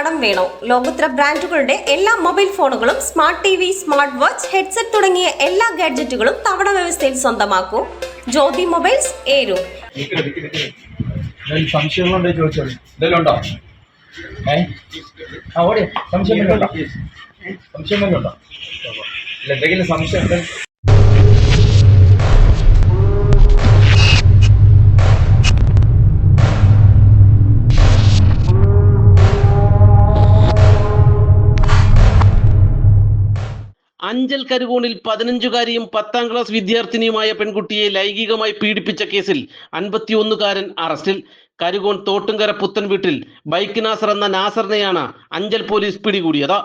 കടം വേണോ? ലോകോത്തര ബ്രാൻഡുകളുടെ എല്ലാ മൊബൈൽ ഫോണുകളും smart T V smart watch headset തുടങ്ങിയ എല്ലാ ഗാഡ്ജറ്റുകളും തവണ വ്യവസ്ഥയിൽ സ്വന്തമാക്കൂ. ജ്യോതി മൊബൈൽസ് ഏരു. സംശയങ്ങളുണ്ടോ ചോദിച്ചോളൂ എന്തെങ്കിലും ഉണ്ടോ? ഏ? ആ ഓടി. സംശയം ഉണ്ടോ സംശയം ഉണ്ടോ ഇല്ല എന്തെങ്കിലും സംശയം അഞ്ചൽ കരുകോണിൽ പതിനഞ്ചുകാരിയും പത്താം ക്ലാസ് വിദ്യാർത്ഥിനിയുമായ പെൺകുട്ടിയെ ലൈംഗികമായി പീഡിപ്പിച്ച കേസിൽ അൻപത്തിയൊന്നുകാരൻ അറസ്റ്റിൽ. കരുകോൺ തോട്ടുംകര പുത്തൻ വീട്ടിൽ ബൈക്ക് നാസർ എന്ന നാസറിനെയാണ് അഞ്ചൽ പോലീസ് പിടികൂടിയത്.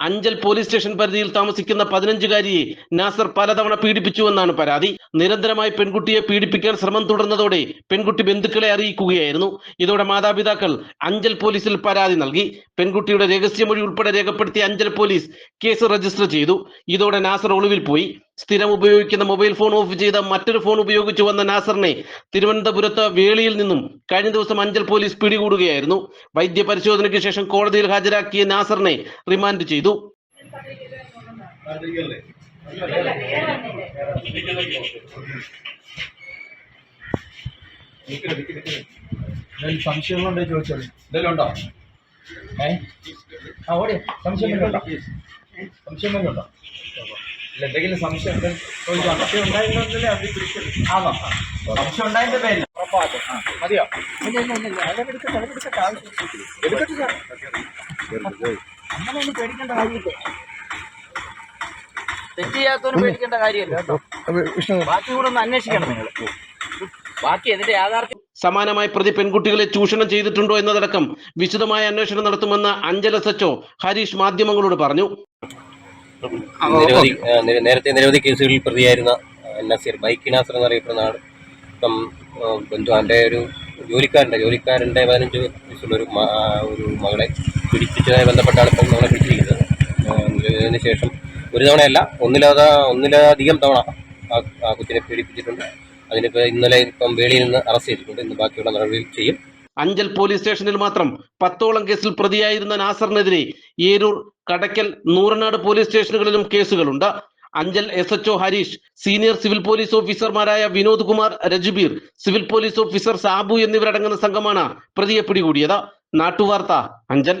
അഞ്ചൽ പോലീസ് സ്റ്റേഷൻ പരിധിയിൽ താമസിക്കുന്ന പതിനഞ്ചുകാരിയെ നാസർ പലതവണ പീഡിപ്പിച്ചുവെന്നാണ് പരാതി. നിരന്തരമായി പെൺകുട്ടിയെ പീഡിപ്പിക്കാൻ ശ്രമം തുടർന്നതോടെ പെൺകുട്ടി ബന്ധുക്കളെ അറിയിക്കുകയായിരുന്നു. ഇതോടെ മാതാപിതാക്കൾ അഞ്ചൽ പോലീസിൽ പരാതി നൽകി. പെൺകുട്ടിയുടെ രഹസ്യമൊഴി ഉൾപ്പെടെ രേഖപ്പെടുത്തിയ അഞ്ചൽ പോലീസ് കേസ് രജിസ്റ്റർ ചെയ്തു. ഇതോടെ നാസർ ഒളിവിൽ പോയി. സ്ഥിരം ഉപയോഗിക്കുന്ന മൊബൈൽ ഫോൺ ഓഫ് ചെയ്ത മറ്റൊരു ഫോൺ ഉപയോഗിച്ചു വന്ന നാസറിനെ തിരുവനന്തപുരത്ത് വേളിയിൽ നിന്നും കഴിഞ്ഞ ദിവസം അഞ്ചൽ പോലീസ് പിടികൂടുകയായിരുന്നു. വൈദ്യ പരിശോധനയ്ക്ക് ശേഷം കോടതിയിൽ ഹാജരാക്കിയ നാസറിനെ റിമാൻഡ് ചെയ്തു. നിൽക്കരുത് നിൽക്ക് നിൽക്ക് സംശയങ്ങളുണ്ടോ ചോദിച്ചോളൂ എന്തെങ്കിലും ഉണ്ടോ? ഏ? ആ ഓടി. സംശയം ഉണ്ടോ സംശയം ഉണ്ടോ എന്തെങ്കിലും സംശയം സംശയം ഉണ്ടായിരുന്നല്ലേ അവർ പിടിച്ചത് ആണോ സംശയം ഉണ്ടായതിന്റെ പേരിൽ ഉറപ്പാക്കും മതിയോ? പേടിക്കേണ്ട കാര്യമില്ല. തെറ്റ് ചെയ്യാത്തവന് പേടിക്കേണ്ട കാര്യമല്ല കേട്ടോ. ബാക്കി കൂടെ ഒന്ന് അന്വേഷിക്കണം നിങ്ങൾ ബാക്കി അതിന്റെ യാഥാർത്ഥ്യം സമാനമായി പ്രതി പെൺകുട്ടികളെ ചൂഷണം ചെയ്തിട്ടുണ്ടോ എന്നതടക്കം വിശദമായ അന്വേഷണം നടത്തുമെന്ന് അഞ്ചൽ സച്ചോ എച്ച്ഒ ഹരീഷ് മാധ്യമങ്ങളോട് പറഞ്ഞു. നിരവധി നേരത്തെ നിരവധി കേസുകളിൽ പ്രതിയായിരുന്ന നസീർ ബൈക്ക് നാസർ എന്നറിയപ്പെടുന്ന ആൾ ഇപ്പം ബന്ധു അവന്റെ ഒരു ജോലിക്കാരന്റെ ജോലിക്കാരന്റെ പതിനഞ്ച് വയസ്സുള്ള ഒരു ഒരു മകളെ പിടിപ്പിച്ചതുമായി ബന്ധപ്പെട്ടാണ് ഇപ്പം നമ്മളെ പിടിച്ചിരിക്കുന്നത്. ആ, ഇതിന് ശേഷം ഒരു തവണയല്ല ഒന്നിലത ഒന്നിലധികം തവണ ആ കുത്തിനെ കൊച്ചിനെ പീഡിപ്പിച്ചിട്ടുണ്ട്. അതിനിപ്പോൾ ഇന്നലെ ഇപ്പം വേളിയിൽ നിന്ന് അറസ്റ്റ് ചെയ്തിട്ടുണ്ട്. ഇന്ന് ബാക്കിയുള്ള നടപടികൾ ചെയ്യും. അഞ്ചൽ പോലീസ് സ്റ്റേഷനിൽ മാത്രം പത്തോളം കേസിൽ പ്രതിയായിരുന്ന നാസറിനെതിരെ ഏരൂർ കടക്കൽ നൂറനാട് പോലീസ് സ്റ്റേഷനുകളിലും കേസുകളുണ്ട്. Anchal S H O Harish senior civil police ഓഫീസർമാരായ Vinod Kumar Rajubeer civil police officer Sabu എന്നിവരടങ്ങുന്ന സംഘമാണ് പ്രതിയെ പിടികൂടിയത്. നാട്ടുവാർത്ത അഞ്ചൽ.